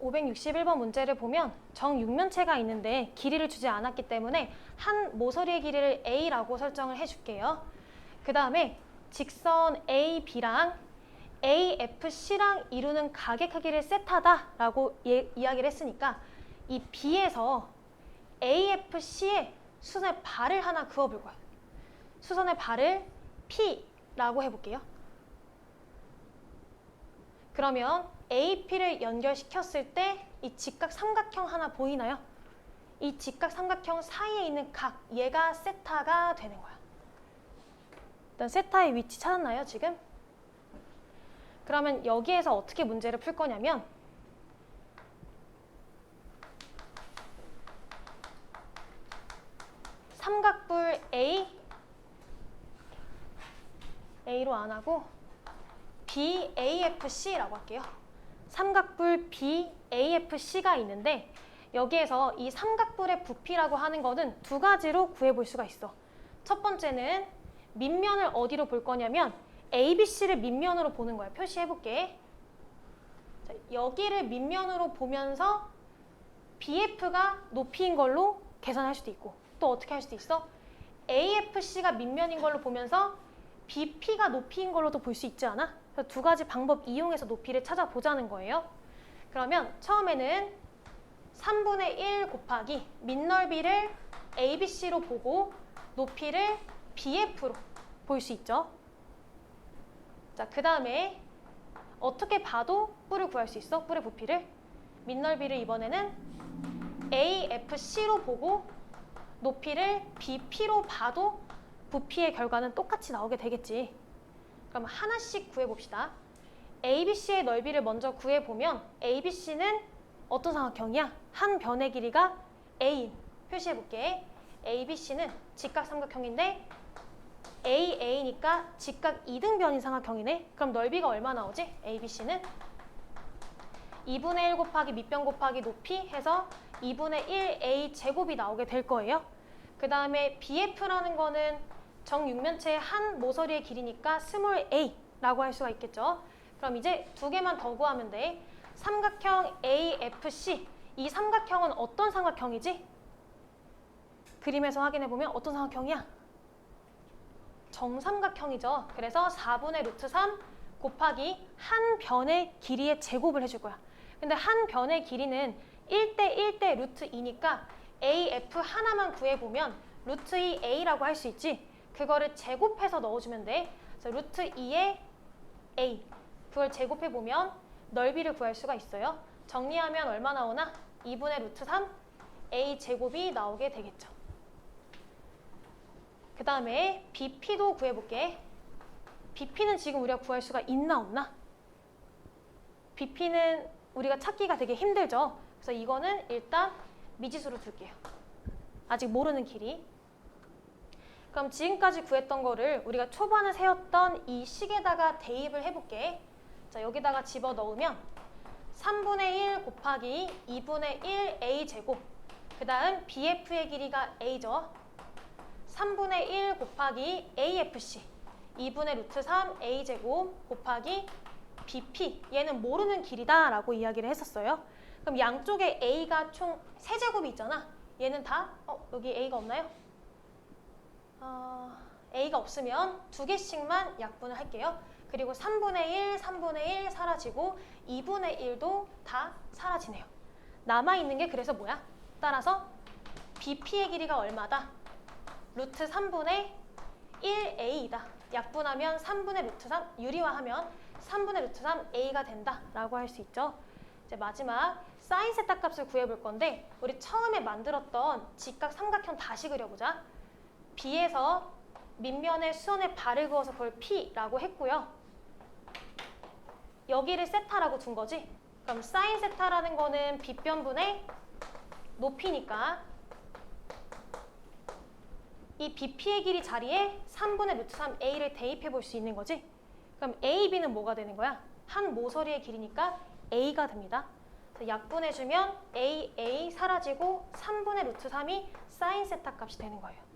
561번 문제를 보면 정육면체가 있는데 길이를 주지 않았기 때문에 한 모서리의 길이를 A라고 설정을 해줄게요. 그 다음에 직선 AB랑 AFC랑 이루는 가의 크기를 세타다라고 예- 이야기를 했으니까 이 B에서 AFC에 수선의 발을 하나 그어볼 거예요. 수선의 발을 P라고 해볼게요. 그러면 AP를 연결시켰을 때 이 직각 삼각형 하나 보이나요? 이 직각 삼각형 사이에 있는 각 얘가 세타가 되는 거야. 일단 세타의 위치 찾았나요, 지금? 그러면 여기에서 어떻게 문제를 풀 거냐면 삼각불 A A로 안 하고 BAFC라고 할게요. 삼각불 BAFC가 있는데 여기에서 이 삼각불의 부피라고 하는 거는 두 가지로 구해볼 수가 있어. 첫 번째는 밑면을 어디로 볼 거냐면 ABC를 밑면으로 보는 거야. 표시해볼게. 자, 여기를 밑면으로 보면서 BF가 높이인 걸로 계산할 수도 있고 또 어떻게 할 수도 있어? AFC가 밑면인 걸로 보면서 BP가 높이인 걸로도 볼 수 있지 않아? 두 가지 방법 이용해서 높이를 찾아보자는 거예요. 그러면 처음에는 3분의 1 곱하기 밑넓이를 ABC로 보고 높이를 BF로 볼 수 있죠. 자, 그 다음에 어떻게 봐도 뿔을 구할 수 있어? 뿔의 부피를. 밑넓이를 이번에는 AFC로 보고 높이를 BP로 봐도 부피의 결과는 똑같이 나오게 되겠지. 그럼 하나씩 구해봅시다. ABC의 넓이를 먼저 구해보면 ABC는 어떤 삼각형이야? 한 변의 길이가 A인. 표시해볼게. ABC는 직각삼각형인데 AA니까 직각 이등변인 삼각형이네. 그럼 넓이가 얼마 나오지? ABC는 2분의 1 곱하기 밑변 곱하기 높이 해서 2분의 1A 제곱이 나오게 될 거예요. 그 다음에 BF라는 거는 정육면체의 한 모서리의 길이니까 스몰 a라고 할 수가 있겠죠. 그럼 이제 두 개만 더 구하면 돼. 삼각형 AFC. 이 삼각형은 어떤 삼각형이지? 그림에서 확인해 보면 어떤 삼각형이야? 정삼각형이죠. 그래서 4분의 루트 3 곱하기 한 변의 길이의 제곱을 해줄 거야. 근데 한 변의 길이는 1대 1대 루트 2니까 AF 하나만 구해보면 루트 2 A라고 할 수 있지. 그거를 제곱해서 넣어주면 돼. 그래서 루트 2의 A. 그걸 제곱해보면 넓이를 구할 수가 있어요. 정리하면 얼마 나오나? 2분의 루트 3 A 제곱이 나오게 되겠죠. 그 다음에 BP도 구해볼게. BP는 지금 우리가 구할 수가 있나 없나? BP는 우리가 찾기가 되게 힘들죠. 그래서 이거는 일단 미지수로 둘게요. 아직 모르는 길이. 그럼 지금까지 구했던 거를 우리가 초반에 세웠던 이 식에다가 대입을 해볼게. 자, 여기다가 집어 넣으면 3분의 1 곱하기 2분의 1 a 제곱. 그 다음 BF의 길이가 a죠. 3분의 1 곱하기 AFC 2분의 루트 3 A제곱 곱하기 BP 얘는 모르는 길이다 라고 이야기를 했었어요 그럼 양쪽에 A가 총 3제곱이 있잖아 얘는 다 어, 여기 A가 없나요? 어, A가 없으면 두 개씩만 약분을 할게요 그리고 3분의 1, 3분의 1 사라지고 2분의 1도 다 사라지네요 남아있는 게 그래서 뭐야? 따라서 BP의 길이가 얼마다? 루트 3분의 1a이다. 약분하면 3분의 루트 3, 유리화하면 3분의 루트 3a가 된다 라고 할 수 있죠. 이제 마지막 사인 세타 값을 구해볼 건데 우리 처음에 만들었던 직각 삼각형 다시 그려보자. B에서 밑면에 수선에 발을 그어서 그걸 P라고 했고요. 여기를 세타라고 둔 거지. 그럼 사인 세타라는 거는 빗변분의 높이니까 이 BP의 길이 자리에 3분의 루트 3A를 대입해 볼 수 있는 거지. 그럼 AB는 뭐가 되는 거야? 한 모서리의 길이니까 A가 됩니다. 약분해주면 AA 사라지고 3분의 루트 3이 사인 세타 값이 되는 거예요.